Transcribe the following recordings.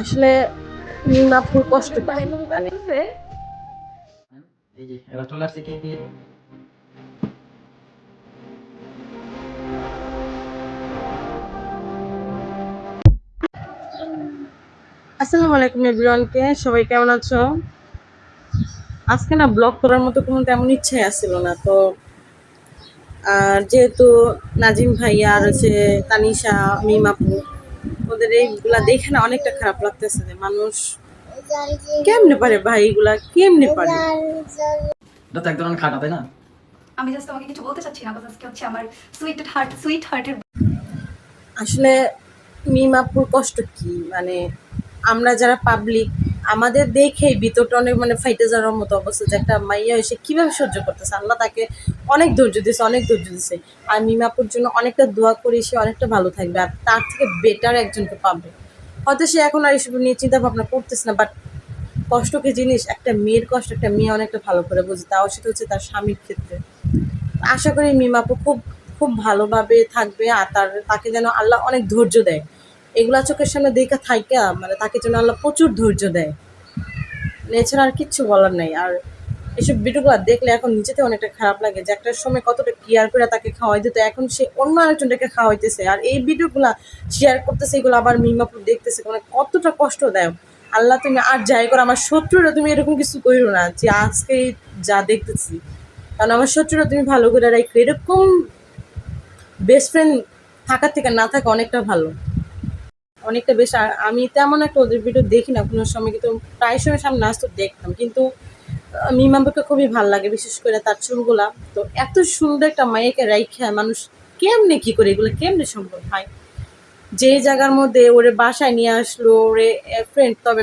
আসলে মিমাপুর কষ্ট পায় মানে এই যে এবার চলে আসছে কে কে আসসালামু আলাইকুম এভরিওয়ানকে সবাই কেমন আছো? আজকে না ব্লগ করার মতো কোনো তেমন ইচ্ছাই আসছিল না তো আর যেহেতু নাজিম ভাইয়া আর হচ্ছে তানিশা মিমাপু ওদের এইগুলা দেখে না অনেকটা খারাপ লাগতেছে যে মানুষ কেমনে পারে ভাই এগুলা কেমনে পারে? এটা তো এক ধরনের খাটা তাই না? আমি জাস্ট তোমাকে কিছু বলতে চাচ্ছি না আজকে হচ্ছে আমার সুইট হার্ট সুইট হার্টের আসলে মিমাপুর কষ্ট কি? মানে আমরা যারা পাবলিক আমাদের দেখেই ভিতরটা অনেক মানে ফাইটে যাওয়ার মতো অবস্থা যে একটা মাইয়া এসে কীভাবে সহ্য করতেছে। আল্লাহ তাকে অনেক ধৈর্য দিয়েছে, অনেক ধৈর্য দিয়েছে। আর মিমাপুর জন্য অনেকটা দোয়া করে সে অনেকটা ভালো থাকবে আর তার থেকে বেটার একজনকে পাবে। হয়তো সে এখন আর এসব নিয়ে চিন্তা ভাবনা করতেছে না বাট কষ্ট কি জিনিস? একটা মেয়ের কষ্ট, একটা মেয়ে অনেকটা ভালো করে বোঝে, তাও সেটা হচ্ছে তার স্বামীর ক্ষেত্রে। আশা করি মিমাপু খুব খুব ভালোভাবে থাকবে আর তার, তাকে যেন আল্লাহ অনেক ধৈর্য দেয়। এগুলা চোখের সামনে দেখা থাইকা মানে তাকে যেন আল্লাহ প্রচুর ধৈর্য দেয়। এছাড়া আর কিচ্ছু বলার নাই। আর এসব ভিডিওগুলো দেখলে এখন নিজেতে অনেকটা খারাপ লাগে যে একটা সময় কতটা কেয়ার করে তাকে খাওয়াই দিত, এখন সে অন্য আরেকজনটাকে খাওয়াইতেছে। আর এই ভিডিওগুলা শেয়ার করতেছে, এগুলো আবার মিমাপুর দেখতেছে মানে কতটা কষ্ট দেয় আল্লাহ তুমি আর যাই করো, আমার শত্রুরা তুমি এরকম কিছু করো না যে আজকে যা দেখতেছি। কারণ আমার শত্রুরা তুমি ভালো করে রাখো এরকম বেস্ট ফ্রেন্ড থাকার থেকে না থাকা অনেকটা ভালো। অনেকটা বেশ আর আমি তেমন একটা ওদের ভিডিও দেখি না, কোনো সময় কিন্তু প্রায় সময় সামনে আসতো দেখতাম, কিন্তু মিমাম্বাকে খুবই ভালো লাগে, বিশেষ করে তার চুলগুলা। তো এত সুন্দর একটা মায়েকে রাইখা মানুষ কেমনে কি করে, এগুলো কেমনে সম্ভব হয়? যে জায়গার মধ্যে ওরে বাসায় নিয়ে আসলো, ওরে ফ্রেন্ড তবে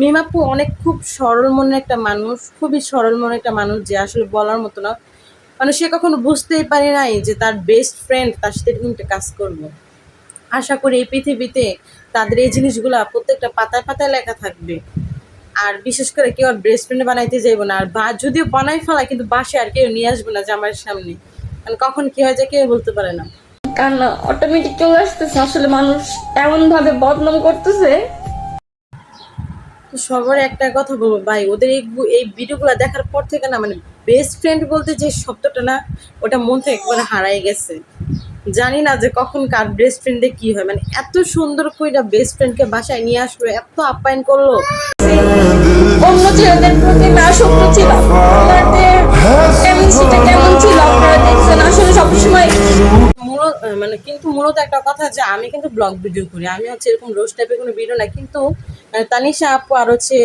মিমাপু অনেক খুব সরল মনের একটা মানুষ, খুবই সরল মনের একটা মানুষ যে আসলে বলার মতো না। মানে সে কখনো বুঝতেই পারে নাই যে তার বেস্ট ফ্রেন্ড তার সাথে কাজ করব। আশা করি এই পৃথিবীতে তাদের এই জিনিসগুলা প্রত্যেকটা পাতায় পাতায় লেখা থাকবে। আর বিশেষ করে কেউ আর বেস্ট ফ্রেন্ড বানাইতে যাইব না। আর বা যদিও বানাই ফেলায় কিন্তু বাসে আর কেউ নিয়ে আসবে না জামাইয়ের সামনে। কারণ কখন কি হয় যায় কেউ বলতে পারে না। কান্না অটোমেটিক চলে আসতেছে আসলে মানুষ এমন ভাবে বদনাম করতেছে। সবার একটা কথা বলব ভাই ওদের এই এই ভিডিওগুলো দেখার পর থেকে না মানে বেস্ট ফ্রেন্ড বলতে যে শব্দটা না ওটা মন থেকে একবারে হারাই গেছে। জানি না যে কখন কার বেস্ট ফ্রেন্ডে কি হয়। মানে এত সুন্দর করে বেস্ট ফ্রেন্ডকে বাসায় নিয়ে আসলো, এত আপ্যায়ন করল। অন্য ছেলেদের প্রতি আমি আসক্ত ছিল সবসময় মানে কিন্তু মূলত একটা কথা যে আমি কিন্তু ব্লগ ভিডিও করি, আমি হচ্ছে এরকম রোজ টাইপের কোনো ভিডিও না, কিন্তু তানিশা আপু আর হচ্ছে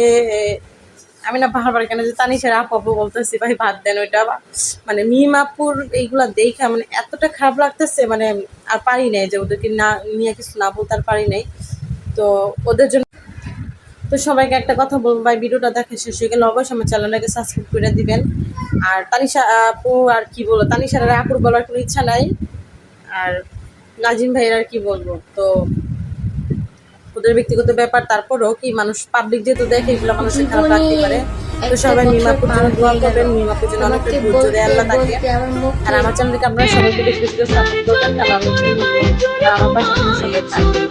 আমি না বারবার কেন যে তানিশার আপু আপু বলতেছি, ভাই, ভাত দেন ওইটা বা- মানে মিম আপুর এইগুলা দেখে মানে এতটা খারাপ লাগতেছে মানে আর পারি নাই যে ওদেরকে না নিয়ে কিছু না বলতে আর পারি নাই। তো ওদের জন্য তো সবাইকে একটা কথা বলব, ভাই, ভিডিওটা দেখে শেষ হয়ে গেলে অবশ্যই আমার চ্যানেলটাকে সাবস্ক্রাইব করে দিবেন। আর তানিশা আপু আর কি বলব তানিশার আপুর বলার কোনো ইচ্ছা নাই। আর নাজিম ভাইয়ের আর কি বলব, তো ওদের ব্যক্তিগত ব্যাপার তারপরও কি মানুষ পাবলিক যেহেতু দেখে এগুলো মানুষের খারাপ লাগতে পারে। তো সবাই মিমাপুর জন্য দোয়া করবেন মিমাপুর জন্য অনেকটা ধৈর্য দেয় আল্লাহ তাকে। আর আমার চ্যানেলকে আপনারা সবাইকে বেশি বেশি করে সাপোর্ট করবেন আমি। আর আমার পাশে সবাই থাকবেন